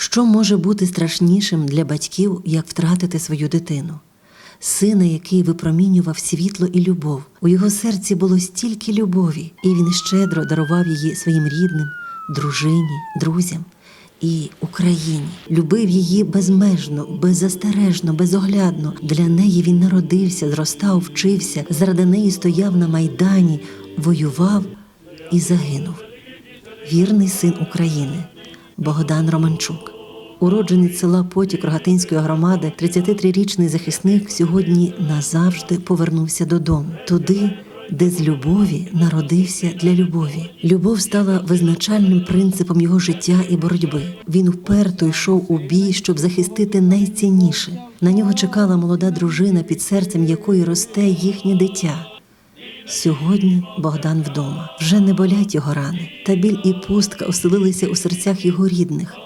Що може бути страшнішим для батьків, як втратити свою дитину? Сина, який випромінював світло і любов. У його серці було стільки любові, і він щедро дарував її своїм рідним, дружині, друзям і Україні. Любив її безмежно, беззастережно, безоглядно. Для неї він народився, зростав, вчився, заради неї стояв на майдані, воював і загинув вірний син України Богдан Романчук. Уродженець села Потік Рогатинської громади, 33-річний захисник сьогодні назавжди повернувся додому, туди, де з любові народився для любові. Любов стала визначальним принципом його життя і боротьби. Він вперто йшов у бій, щоб захистити найцінніше. На нього чекала молода дружина, під серцем якої росте їхнє дитя. Сьогодні Богдан вдома. Вже не болять його рани, та біль і пустка оселилися у серцях його рідних.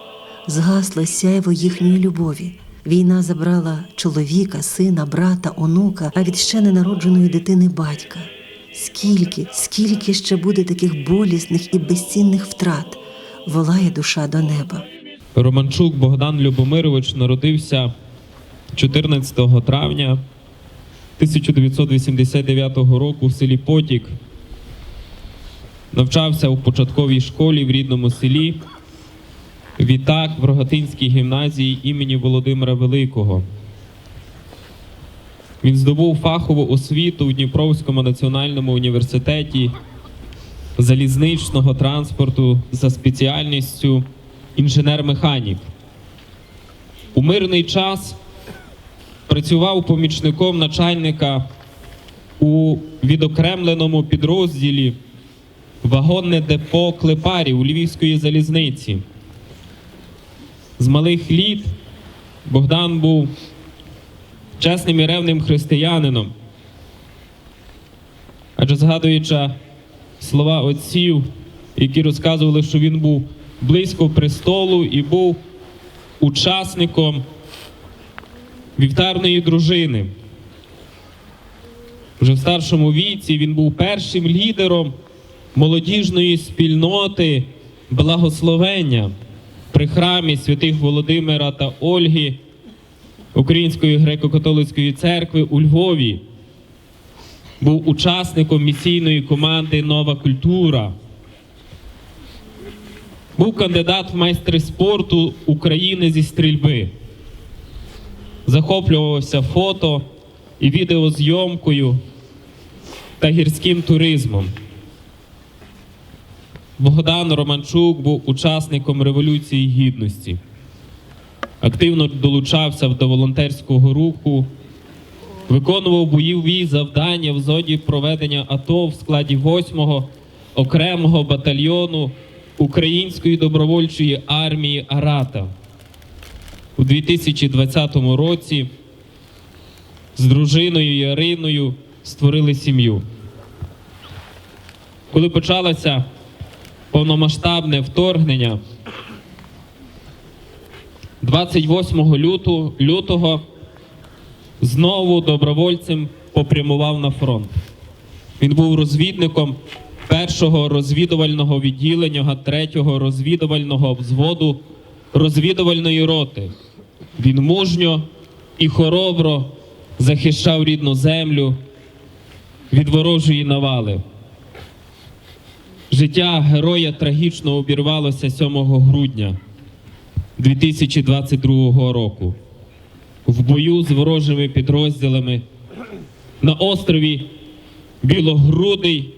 Згасло сяйво їхньої любові. Війна забрала чоловіка, сина, брата, онука, а від ще ненародженої дитини батька. Скільки, скільки ще буде таких болісних і безцінних втрат, волає душа до неба. Романчук Богдан Любомирович народився 14 травня 1989 року в селі Потік. Навчався у початковій школі в рідному селі. Відтак в Рогатинській гімназії імені Володимира Великого. Він здобув фахову освіту в Дніпровському національному університеті залізничного транспорту за спеціальністю інженер-механік. У мирний час працював помічником начальника у відокремленому підрозділі вагонне депо Клепарів у Львівської залізниці. З малих літ Богдан був чесним і ревним християнином. Адже згадуючи слова отців, які розказували, що він був близько престолу і був учасником вівтарної дружини. Вже в старшому віці він був першим лідером молодіжної спільноти благословення при храмі святих Володимира та Ольги Української греко-католицької церкви у Львові. Був учасником місійної команди Нова культура. Був кандидат в майстри спорту України зі стрільби. Захоплювався фото і відеозйомкою та гірським туризмом. Богдан Романчук був учасником Революції Гідності. Активно долучався до волонтерського руху, виконував бойові завдання в зоні проведення АТО в складі 8-го окремого батальйону Української добровольчої армії Арата. У 2020 році з дружиною Яриною створили сім'ю. Коли почалося повномасштабне вторгнення, 28 лютого, лютого знову добровольцем попрямував на фронт. Він був розвідником першого розвідувального відділення, третього розвідувального взводу розвідувальної роти. Він мужньо і хоробро захищав рідну землю від ворожої навали. Життя героя трагічно обірвалося 7 грудня 2022 року в бою з ворожими підрозділами на острові Білогрудий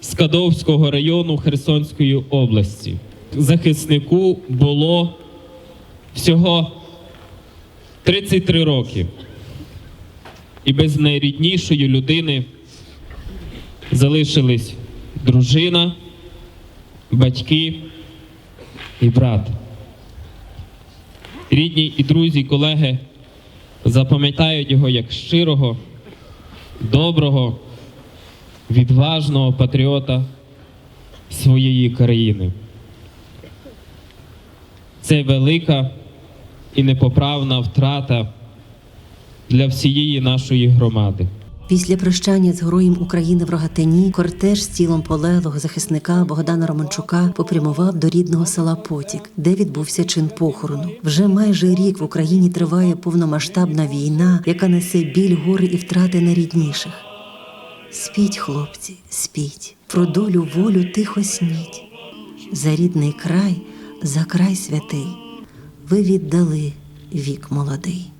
Скадовського району Херсонської області. Захиснику було всього 33 роки. І без найріднішої людини залишились дружина, батьки і брат. Рідні і друзі, колеги запам'ятають його як щирого, доброго, відважного патріота своєї країни. Це велика і непоправна втрата для всієї нашої громади. Після прощання з героєм України в Рогатині кортеж з тілом полеглого захисника Богдана Романчука попрямував до рідного села Потік, де відбувся чин похорону. Вже майже рік в Україні триває повномасштабна війна, яка несе біль, гори і втрати найрідніших. Спіть, хлопці, спіть, про долю волю тихо сніть. За рідний край, за край святий, ви віддали вік молодий.